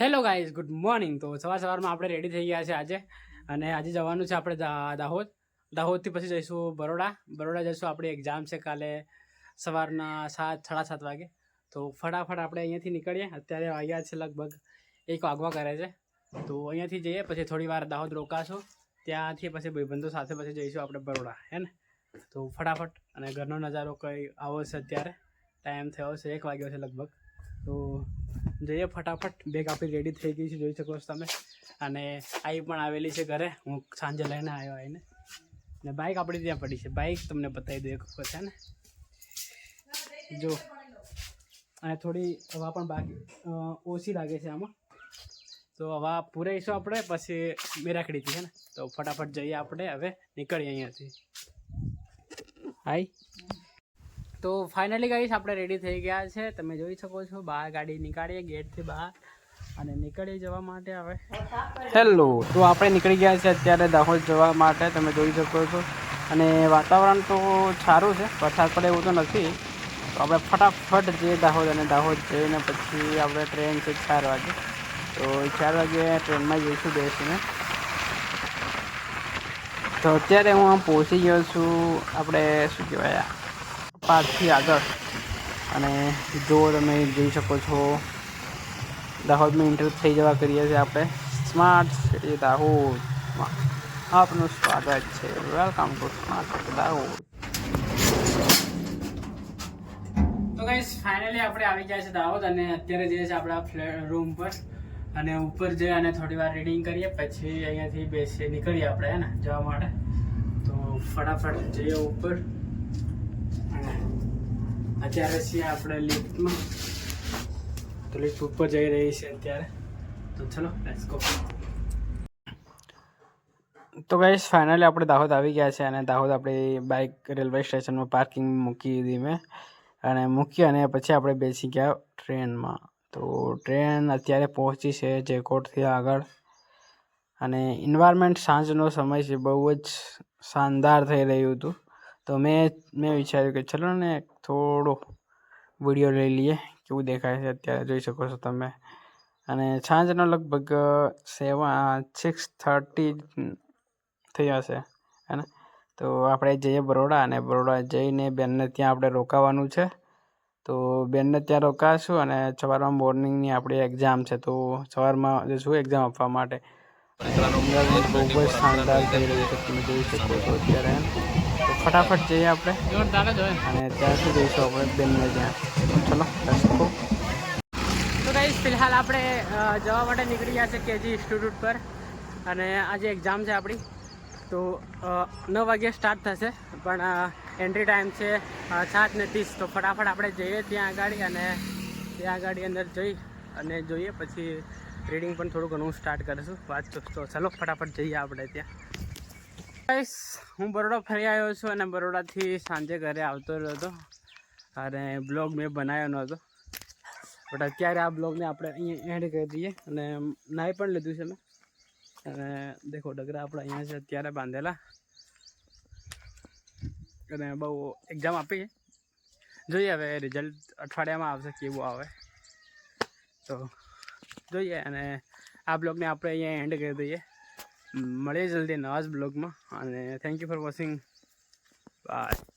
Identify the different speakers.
Speaker 1: Hello guys good morning તો સવાર સવારમાં આપણે રેડી થઈ ગયા છે આજે. અને આજે જવાનું છે આપણે દાહોદ. દાહોદથી પછી જઈશું બરોડા. બરોડા જઈશું આપણી એક્ઝામ છે કાલે સવારના સાત, સાડા સાત વાગે. તો ફટાફટ આપણે અહીંયાથી નીકળીએ. અત્યારે વાગ્યા છે લગભગ એક વાગવા કરે છે. તો અહીંયાથી જઈએ, પછી થોડી વાર દાહોદ રોકાશું. ત્યાંથી પછી ભાઈબંધો સાથે પછી જઈશું આપણે બરોડા. હે ને? તો ફટાફટ અને ઘરનો નજારો કંઈ આવો છે અત્યારે? ટાઈમ થયો છે, એક વાગ્યો છે લગભગ. તો જઈએ ફટાફટ. બેગ આપણી રેડી થઈ ગઈ છે, જોઈ શકો છો તમે. અને આઈ પણ આવેલી છે ઘરે. હું સાંજે લઈને આવ્યો આવીને ને બાઇક આપણી ત્યાં પડી છે. બાઇક તમને બતાવી દઉં એક વખત છે ને? જો. અને થોડી હવા પણ બાકી ઓછી લાગે છે આમાં. તો હવા પૂરાઈશું આપણે, પછી મેરાકડીથી છે ને? તો ફટાફટ જઈએ આપણે, હવે નીકળીએ અહીંયાથી. હાય તો ફાઇનલી ગાઈસ આપણે રેડી થઈ ગયા છે. તમે જોઈ શકો છો બહાર ગાડી નીકાળીએ ગેટથી બહાર અને નીકળી જવા માટે હવે. હેલો તો આપણે નીકળી ગયા છે અત્યારે દાહોદ જવા માટે તમે જોઈ શકો છો. અને વાતાવરણ તો સારું છે વરસાદ પડે એવું તો નથી. તો આપણે ફટાફટ જઈએ દાહોદ અને દાહોદ જઈને પછી આપણે ટ્રેન છે ચાર વાગે. તો ચાર વાગે ટ્રેનમાં જઈશું બેસીને. તો અત્યારે હું આમ પહોંચી ગયો છું, આપણે શું કહેવાય, પાર્કથી આગળ. અને જો તમે જોઈ શકો છો, દાહોદમાં ઇન્ટરવ્યૂ થઈ જવા કરીએ છીએ આપણે. સ્માર્ટ સિટી દાહોદમાં આપનું સ્વાગત છે. વેલકમ ટુ સ્માર્ટ દાહોદ તો ગાઈસ ફાઇનલી આપણે આવી ગયા છે દાહોદ અને અત્યારે જઈએ છીએ આપણા રૂમ પર. અને ઉપર જઈ અને થોડી વાર રીડિંગ કરીએ, પછી અહીંયાથી બેસીએ, નીકળીએ આપણે, હે ને, જવા માટે. તો ફટાફટ જઈએ ઉપર. અને અત્યારે છીએ આપણે લિફ્ટમાં તો લિફ્ટ ઉપર જઈ રહી છે અત્યારે. તો ચલો લેટ્સ ગો તો ગાઈસ ફાઇનલી આપણે દાહોદ આવી ગયા છે અને દાહોદ આપણી બાઇક રેલવે સ્ટેશનમાં પાર્કિંગ મૂકી દીધી મેં. અને મૂકી અને પછી આપણે બેસી ગયા ટ્રેનમાં તો ટ્રેન અત્યારે પહોંચી છે જેકોટથી આગળ. અને ઇન્વાયરમેન્ટ સાંજનો સમય છે, બહુ જ શાનદાર થઈ રહ્યું હતું. તો મેં મેં વિચાર્યું કે ચલો ને થોડો વીડિયો લઈ લઈએ, કેવું દેખાય છે અત્યારે જોઈ શકો છો તમે. અને સાંજનો લગભગ સેવન સિક્સ થર્ટી થઈ હશે હે ને? તો આપણે જઈએ બરોડા અને બરોડા જઈને બેનને ત્યાં આપણે રોકાવાનું છે. તો બેનને ત્યાં રોકાશું અને સવારમાં મોર્નિંગની આપણી એક્ઝામ છે તો સવારમાં જશું એક્ઝામ આપવા માટે? બહુ જ શાનદાર થઈ રહ્યું છે તમે જોઈ શકો છો અત્યારે તો ફટાફટ જઈએ આપણે. અને ત્યાંથી જઈશું આપણે બેનને ત્યાં. ચલો રસ્તો. તો ગાઈસ ફિલહાલ આપણે જવા માટે નીકળી ગયા છે કેજી ઇન્સ્ટિટ્યૂટ પર. અને આજે એક્ઝામ છે આપણી. તો નવ વાગ્યે સ્ટાર્ટ થશે. પણ એન્ટ્રી ટાઈમ છે સાત ને ત્રીસ. તો ફટાફટ આપણે જઈએ ત્યાં આગળ અને ત્યાં આગળ અંદર જઈ અને જોઈએ, પછી રીડિંગ પણ થોડું ઘણું સ્ટાર્ટ કરીશું. વાત તો ચલો, ફટાફટ જઈએ આપણે ત્યાં. હું બરોડા ફરી આવ્યો છું અને બરોડાથી સાંજે ઘરે આવતો રહ્યો હતો. અને બ્લોગ મેં બનાવ્યો નહોતો બટ અત્યારે આ બ્લોગને આપણે અહીંયા એડ કરી દઈએ અને નાહી પણ લીધું છે મેં. અને દેખો, ડગરા આપણે અહીંયા છે, અત્યારે બાંધેલા. અને બહુ એક્ઝામ આપી જોઈએ હવે રિઝલ્ટ અઠવાડિયામાં આવશે કેવું આવે. તો જોઈએ અને આ બ્લોગને આપણે અહીંયા એન્ડ કરી દઈએ. મળીએ જલ્દી નવા જ બ્લોગમાં. અને thank you for watching bye